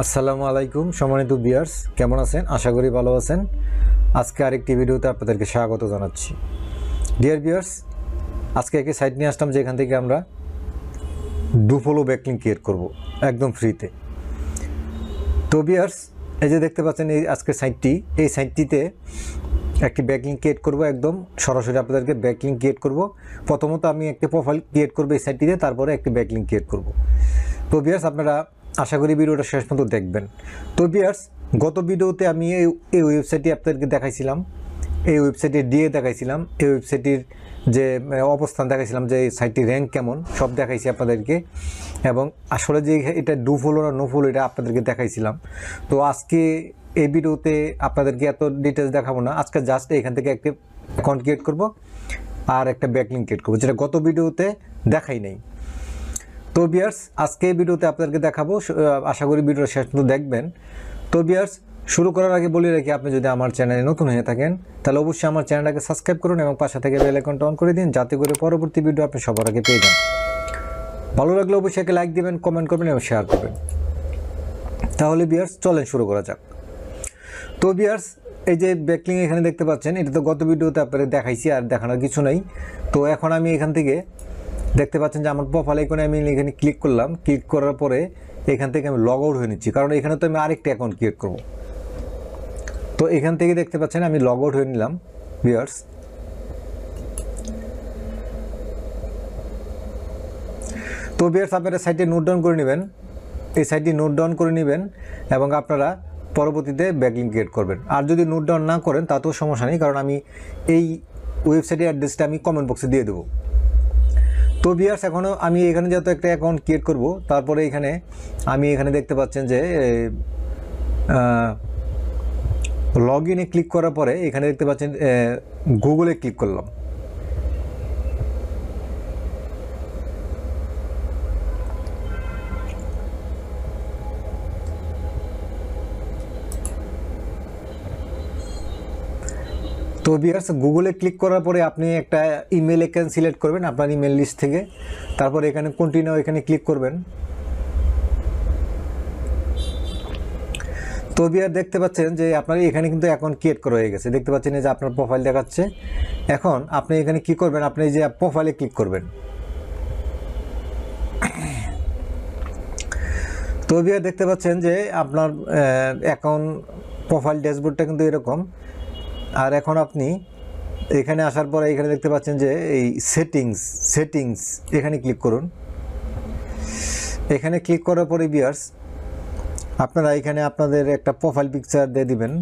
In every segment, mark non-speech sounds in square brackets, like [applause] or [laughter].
আসসালামু আলাইকুম, সম্মানিত বিয়ার্স কেমন আছেন? আশা করি ভালো আছেন। আজকে আরেকটি ভিডিওতে আপনাদেরকে স্বাগত জানাচ্ছি। ডিয়ার বিয়ার্স আজকে একটি সাইট নিয়ে আসলাম যেখান থেকে আমরা ডুফলো ব্যাকলিং ক্রিয়েট করব, একদম ফ্রিতে তো বিয়ার্স এই যে দেখতে পাচ্ছেন এই আজকের সাইটটি এই সাইটটিতে একটি ব্যাকলিং ক্রিয়েট করব একদম, সরাসরি আপনাদেরকে ব্যাকলিং ক্রিয়েট করব। প্রথমত আমি একটি প্রোফাইল ক্রিয়েট করব এই সাইটটিতে তারপরে একটি ব্যাকলিং ক্রিয়েট করব। তো বিয়ার্স আপনারা আশা করি ভিডিওটা শেষ পর্যন্ত দেখবেন। তো বিয়ার্স গত ভিডিওতে আমি এই এই ওয়েবসাইটটি আপনাদেরকে দেখাইছিলাম। এই ওয়েবসাইটে দিয়ে দেখাইছিলাম। এই ওয়েবসাইটটির যে অবস্থান দেখাইছিলাম যে, এই সাইটটির র্যাঙ্ক কেমন, সব দেখাইছি আপনাদেরকে। এবং আসলে যে এটা ডু ফলো না নো ফলো এটা আপনাদেরকে দেখাইছিলাম। তো আজকে এই ভিডিওতে আপনাদেরকে এত ডিটেলস দেখাবো না। আজকে জাস্ট এখান থেকে একটা অ্যাকাউন্ট ক্রিয়েট করব, আর একটা ব্যাকলিং ক্রিয়েট করব, যেটা গত ভিডিওতে দেখাই নাই। তো বিয়ার্স, আজকে এই ভিডিওতে আপনাদেরকে দেখাবো আশা করি ভিডিওটা শেষ পর্যন্ত দেখবেন। তো বিয়ার্স, শুরু করার আগে বলি রাখি, আপনি যদি আমার চ্যানেলে নতুন হয়ে থাকেন, তাহলে অবশ্যই আমার চ্যানেলটাকে সাবস্ক্রাইব করুন এবং পাশে থেকে বেল আইকনটা অন করে দিন, যাতে করে পরবর্তী ভিডিও আপনি সবার আগে পেয়ে যান। ভালো লাগলে অবশ্যই একটা লাইক দিবেন, কমেন্ট করবেন এবং শেয়ার করবেন। তাহলে বিয়ার্স, চলেন শুরু করা যাক। তো বিয়ার্স, এই যে ব্যাকলিং এখানে দেখতে পাচ্ছেন, এটা তো গত ভিডিওতে আপনাদের দেখাইছি, আর দেখানোর কিছু নেই। তো এখন আমি এখান থেকে দেখতে পাচ্ছেন যে আমার প্রোফাইল আইকনে আমি এখানে ক্লিক করলাম। ক্লিক করার পরে এখান থেকে আমি লগ আউট হয়ে নিচ্ছি। কারণ এখানে তো আমি আরেকটা অ্যাকাউন্ট ক্রিয়েট করব। তো এখান থেকে দেখতে পাচ্ছেন আমি লগ আউট হয়ে নিলাম বিয়ার্স তো বিয়ার্স আপনারা সাইটে নোট ডাউন করে নেবেন। এই সাইটটি নোট ডাউন করে নেবেন এবং আপনারা পরবর্তীতে ব্যাকলিং ক্রিয়েট করবেন। আর যদি নোট ডাউন না করেন, তাতেও সমস্যা নেই, কারণ আমি এই ওয়েবসাইটের অ্যাড্রেসটা আমি কমেন্ট বক্সে দিয়ে দেবো। তো বিয়ার্স এখনও আমি এখানে যেহেতু একটা অ্যাকাউন্ট ক্রিয়েট করব, তারপরে এখানে আমি এখানে দেখতে পাচ্ছেন যে লগ ইনে ক্লিক করার পরে এখানে দেখতে পাচ্ছেন গুগলে ক্লিক করলাম। তো বিয়ার্স গুগলে ক্লিক করার পরে আপনি একটা ইমেল এখানে সিলেক্ট করবেন আপনার ইমেল লিস্ট থেকে। তারপর এখানে কন্টিনিউ এখানে ক্লিক করবেন। তো বিয়ার দেখতে পাচ্ছেন যে আপনার এখানে কিন্তু অ্যাকাউন্ট ক্রিয়েট করা হয়ে গেছে। দেখতে পাচ্ছেন যে আপনার প্রোফাইল দেখাচ্ছে। এখন আপনি এখানে কি করবেন? আপনি যে প্রোফাইলে ক্লিক করবেন। তো বিয়ার দেখতে পাচ্ছেন যে আপনার অ্যাকাউন্ট প্রোফাইল ড্যাশবোর্ডটা কিন্তু এরকম। আর এখন আপনি এখানে আসার পর এখানে দেখতে পাচ্ছেন যে এই সেটিংস সেটিংস এখানে ক্লিক করুন। এখানে ক্লিক করার পরে বিয়ার্স আপনারা এখানে আপনাদের একটা প্রোফাইল পিকচার দিয়ে দিবেন।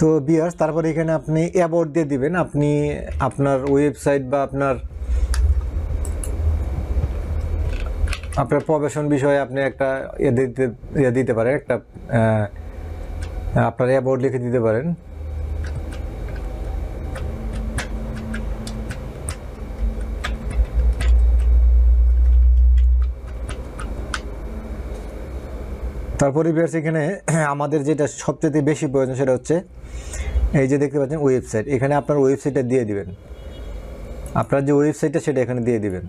তো বিয়ার্স তারপরে এখানে আপনি অ্যাবাউট দিয়ে দিবেন। আপনি আপনার ওয়েবসাইট বা আপনার আপনার প্রবেশন বিষয়ে আপনি একটা ইয়ে দিতে ইয়ে দিতে পারেন, একটা আপনার অ্যাবাউট লিখে দিতে পারেন। তারপরে বিয়ার্স এখানে [clears throat] আমাদের যেটা সবচেয়ে বেশি প্রয়োজন সেটা হচ্ছে এই যে দেখতে পাচ্ছেন ওয়েবসাইট এখানে আপনার ওয়েবসাইটটা দিয়ে দিবেন। আপনার যে ওয়েবসাইটটা সেটা এখানে দিয়ে দিবেন।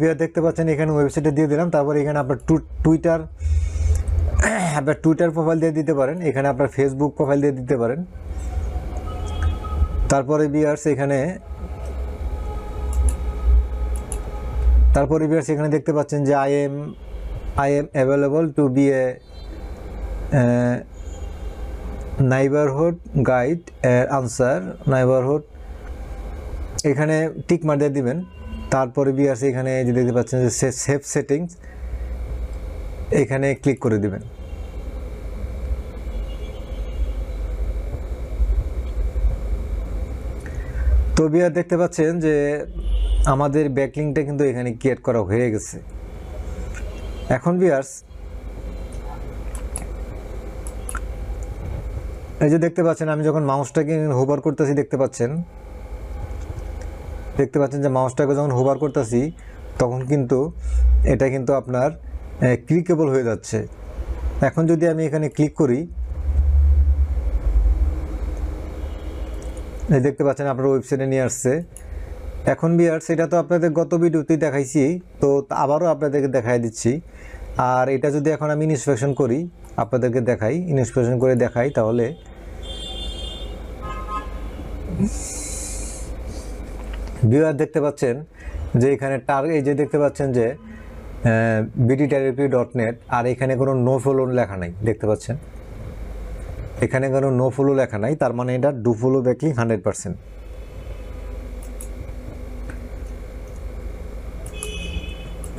বিয়ার দেখতে পাচ্ছেন, এখানে ওয়েবসাইটে দিয়ে দিলাম। তারপরে এখানে আপনার টুইটার আপনার টুইটার প্রোফাইল দিয়ে দিতে পারেন। এখানে আপনার ফেসবুক প্রোফাইল দিয়ে দিতে পারেন। তারপরে বিয়ার্স এখানে, তারপরে বিয়ার্স এখানে দেখতে পাচ্ছেন যে I am I am available to be a neighbourhood guide answer neighbourhood এখানে টিক মার দিয়ে দিবেন। তারপরে বিয়ার্স এখানে যে দেখতে পাচ্ছেন যে সেফ সেটিংস, এখানে ক্লিক করে দিবেন। তো বিয়ার দেখতে পাচ্ছেন যে আমাদের ব্যাকলিংটা কিন্তু এখানে ক্রিয়েট করা হয়ে গেছে। এখন বিয়ার্স এই যে দেখতে পাচ্ছেন, আমি যখন মাউসটাকে হোভার করতেছি, দেখতে পাচ্ছেন দেখতে পাচ্ছেন যে মাউসটাকে যখন হোভার করতেছি, তখন কিন্তু এটা কিন্তু আপনার ক্লিকেবল হয়ে যাচ্ছে। এখন যদি আমি এখানে ক্লিক করি দেখতে পাচ্ছেন আপনার ওয়েবসাইটে নিয়ে আসছে। এখন বিয়ার সেটা তো আপনাদের গত ভিডিওতেই দেখাইছি, তো আবারও আপনাদেরকে দেখাই দিচ্ছি। আর এটা যদি এখন আমি ইনস্পেকশন করি, আপনাদেরকে দেখাই ইনস্পেকশন করে দেখাই, তাহলে ভিউয়ার দেখতে পাচ্ছেন যে এখানে টার এই যে দেখতে পাচ্ছেন যে বিডি টেরিপি ডট নেট আর এখানে কোনো নো ফলো লেখা নাই, দেখতে পাচ্ছেন? এখানে কোনো নো ফলো লেখা নাই, তার মানে এটা do follow backlink hundred percent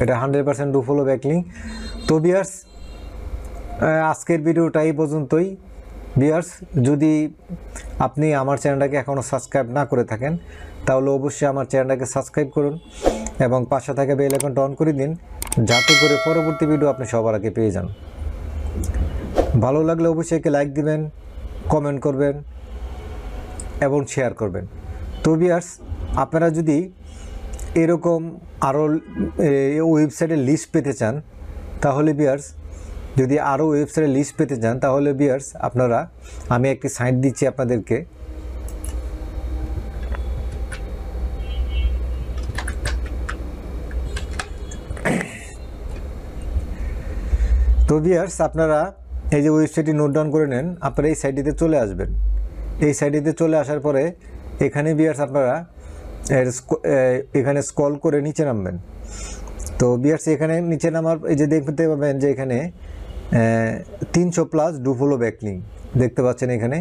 এটা hundred percent do follow backlink তো বিয়ার্স আজকের ভিডিওটা এই পর্যন্তই। বিয়ার্স যদি আপনি আমার চ্যানেলটাকে এখনও সাবস্ক্রাইব না করে থাকেন, তাহলে অবশ্যই আমার চ্যানেলটাকে সাবস্ক্রাইব করুন এবং পাশে থাকা বেল আইকনটা অন করে দিন, যাতে করে পরবর্তী ভিডিও আপনি সবার আগে পেয়ে যান। ভালো লাগলে অবশ্যই একে লাইক দিবেন, কমেন্ট করবেন এবং শেয়ার করবেন। তো বিয়ার্স আপনারা যদি এরকম আরও ওয়েবসাইটের লিস্ট পেতে চান, তাহলে বিয়ার্স যদি আরও ওয়েবসাইটের লিস্ট পেতে চান, তাহলে বিয়ার্স আপনারা, আমি একটি সাইট দিচ্ছি আপনাদেরকে। তো বিয়ার্স আপনারা এই যে ওয়েবসাইটটি নোট ডাউন করে নেন, আপনারা এই সাইটটিতে চলে আসবেন। এই সাইটটিতে চলে আসার পরে, এখানে বিয়ার্স আপনারা এখানে স্কল করে নিচে নামবেন। তো বিয়ার্স এখানে নিচে নামার, এই যে দেখতে পাবেন যে এখানে তিনশো প্লাস ডুফলো ব্যাকলিং দেখতে পাচ্ছেন এখানে।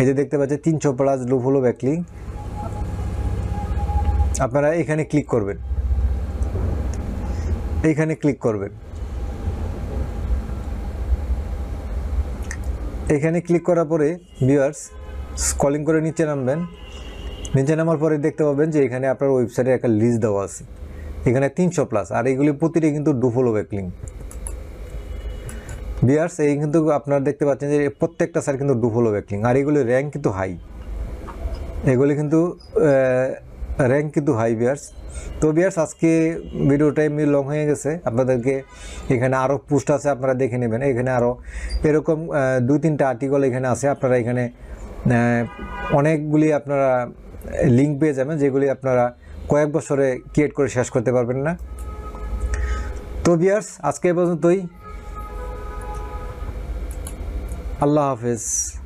এই যে দেখতে পাচ্ছেন, তিনশো প্লাস ডুফলো ব্যাকলিং। আপনারা এখানে ক্লিক করবেন। এইখানে ক্লিক করবেন। এখানে ক্লিক করার পরে ভিউয়ার্স স্কলিং করে নিচে নামবেন। নিচে নামার পরে দেখতে পাবেন যে এখানে আপনার ওয়েবসাইটে একটা লিস্ট দেওয়া আছে। এখানে তিনশো প্লাস আর এগুলি প্রতিটি কিন্তু ডুফোলো ব্যাকলিং। বিয়ার্স এই কিন্তু আপনারা দেখতে পাচ্ছেন যে প্রত্যেকটা স্যার কিন্তু ডুফলো ব্যাকলিং আর এগুলি র্যাঙ্ক কিন্তু হাই এগুলি কিন্তু র্যাঙ্ক কিন্তু হাই বিয়ার্স তো বিয়ার্স আজকে ভিডিওটা এমনি লং হয়ে গেছে। আপনাদেরকে এখানে আরও পোস্ট আছে, আপনারা দেখে নেবেন। এখানে আরও এরকম দু তিনটা আর্টিকেল এখানে আছে। আপনারা এখানে অনেকগুলি আপনারা লিঙ্ক পেয়ে যাবেন, যেগুলি আপনারা কয়েক বছরে ক্রিয়েট করে শেষ করতে পারবেন না। তো বিয়ার্স আজকে পর্যন্তই। আল্লাহ হাফেজ।